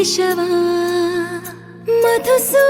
केशवा मधुसूदना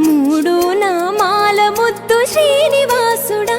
మూడు నామాల ముద్దు శ్రీనివాసుడా.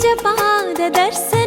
gece bade derse